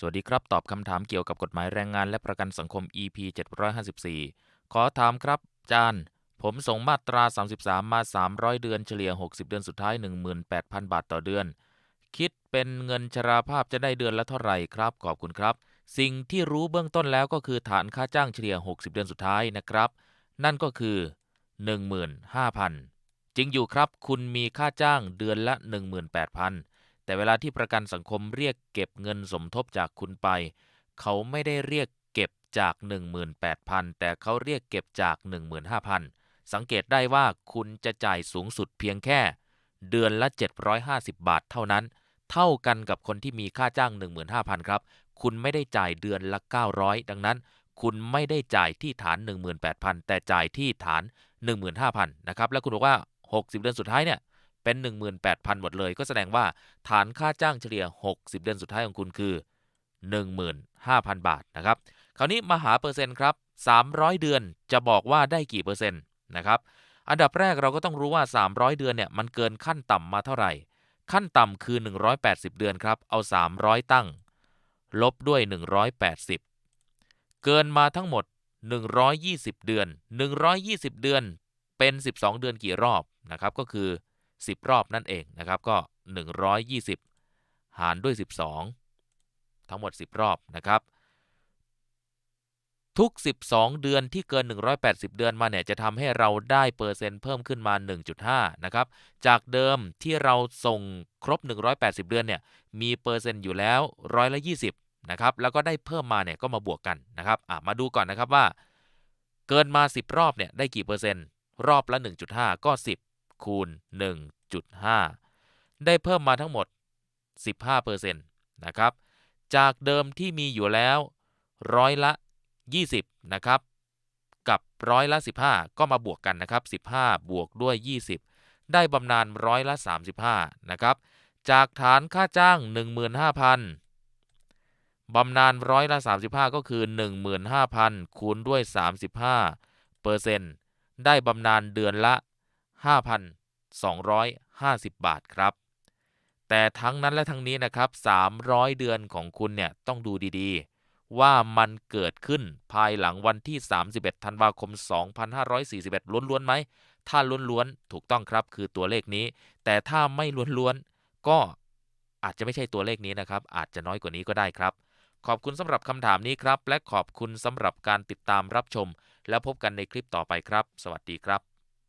สวัสดีครับ ตอบคำถามเกี่ยวกับกฎหมายแรงงานและประกันสังคม EP 754 ขอถามครับจารย์ผมส่งมาตรา 33 มา 300 เดือนเฉลี่ย 60 เดือนสุดท้าย 18,000 บาทต่อเดือน คิดเป็นเงินชราภาพจะได้เดือนละเท่าไหร่ครับ ขอบคุณครับ สิ่งที่รู้เบื้องต้นแล้วก็คือฐานค่าจ้างเฉลี่ย 60 เดือนสุดท้ายนะครับ นั่นก็คือ 15,000จริงอยู่ครับ คุณมีค่าจ้างเดือนละ 18,000 แต่เวลาที่ประกันสังคมเรียกเก็บเงินสมทบจากคุณไป เขาไม่ได้เรียกเก็บจาก 18,000 แต่เขาเรียกเก็บจาก 15,000 สังเกตได้ว่าคุณจะจ่ายสูงสุดเพียงแค่ เดือนละ 750 บาทเท่านั้น เท่ากันกับคนที่มีค่าจ้าง 15,000 ครับ คุณไม่ได้จ่ายเดือนละ 900 ดังนั้น คุณไม่ได้จ่ายที่ฐาน 18,000 แต่จ่ายที่ฐาน 15,000 นะครับ แล้วคุณบอกว่า 60 เดือนสุดท้ายเนี่ย เป็น 18,000 หมดเลย ก็แสดงว่าฐานค่าจ้างเฉลี่ย 60 เดือนสุดท้ายของคุณคือ 15,000 บาทนะครับ คราวนี้มาหาเปอร์เซ็นต์ครับ 300 เดือนจะบอกว่าได้กี่เปอร์เซ็นต์นะครับอันดับแรกเราก็ต้องรู้ว่า 300 เดือนเนี่ยมันเกินขั้นต่ำมาเท่าไหร่ ขั้นต่ำคือ 180 เดือนครับ เอา 300 ตั้ง ลบด้วย 180 เกินมาทั้งหมด 120 เดือน 120 เดือนเป็น 12 เดือนกี่รอบนะครับ ก็คือ 10 รอบนั่นเองนะครับก็ 120 หารด้วย 12 ทั้งหมด 10 รอบนะครับทุก 12 เดือนที่เกิน 180 เดือนมาเนี่ยจะทำให้เราได้เปอร์เซ็นต์เพิ่มขึ้นมา 1.5 นะครับ จากเดิมที่เราส่งครบ 180 เดือนเนี่ยมีเปอร์เซ็นต์อยู่แล้วร้อยละ 20 นะครับ แล้วก็ได้เพิ่มมาเนี่ยก็มาบวกกันนะครับมาดูก่อนนะครับว่า เกินมา 10 รอบเนี่ยได้กี่เปอร์เซ็นต์ รอบละ 1.5 ก็ 10 คูณ 1.5 ได้เพิ่มมาทั้งหมด 15%นะครับ จากเดิมที่มีอยู่แล้วร้อยละ 20 นะครับ กับร้อยละ 15 ก็มาบวกกันนะครับ 15 บวกด้วย 20 ได้บำนาญร้อยละ 35 นะครับ จากฐานค่าจ้าง 15,000บำนาญร้อยละ 35 ก็คือ 15,000 คูณด้วย 35เปอร์เซ็นต์ได้บำนาญเดือนละ 5,250 บาทครับ แต่ทั้งนั้นและทั้งนี้นะครับ 300 เดือนของคุณเนี่ยต้องดูดีๆ ว่ามันเกิดขึ้นภายหลังวันที่ 31 ธันวาคม 2541 ล้วนๆไหม ถ้าล้วนๆ ถูกต้องครับคือตัวเลขนี้ แต่ถ้าไม่ล้วนๆ ก็อาจจะไม่ใช่ตัวเลขนี้นะครับ อาจจะน้อยกว่านี้ก็ได้ครับ ขอบคุณสำหรับคำถามนี้ครับ และขอบคุณสำหรับการติดตามรับชม แล้วพบกันในคลิปต่อไปครับ สวัสดีครับ